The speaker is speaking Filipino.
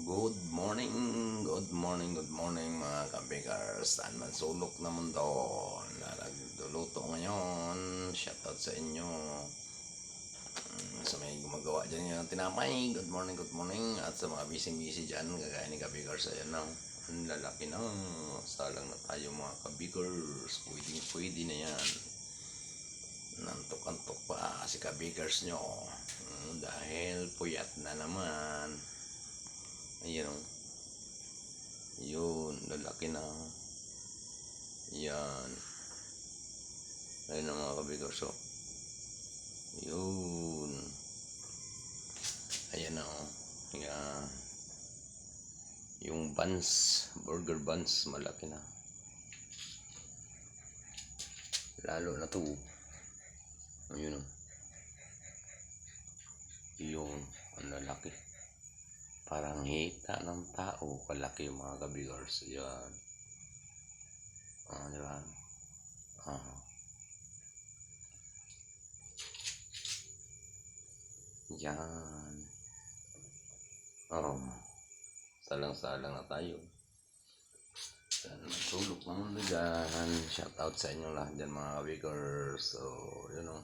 Good morning, good morning, good morning mga kabigars. Saan man sulok na mundo na nagduluto ngayon. Shoutout sa inyo. Mm, Sa may gumagawa dyan yung tinapay. Good morning, good morning. At sa mga busy-busy dyan, kagaya ni kabigars. Ayan na. Ang lalaki na. Salang na tayo mga kabigars. Pwede, pwede na yan. Nantok-antok pa si kabigars nyo. Mm, Dahil puyat na naman. Ayan o. Yun, lalaki na. Yan. Ayun ang mga kabigos o. Yun. Ayan na o. Yan. Yung buns, burger buns, malaki na. Lalo na to. Ayun o. Yung, ang lalaki parang hita ng tao kalaki yung mga kabigars yan ah di ba? Ah. Yan. Oh salang salang na tayo. Sulok naman na dyan. Shout out sa inyo lahat dyan mga kabigars so yun o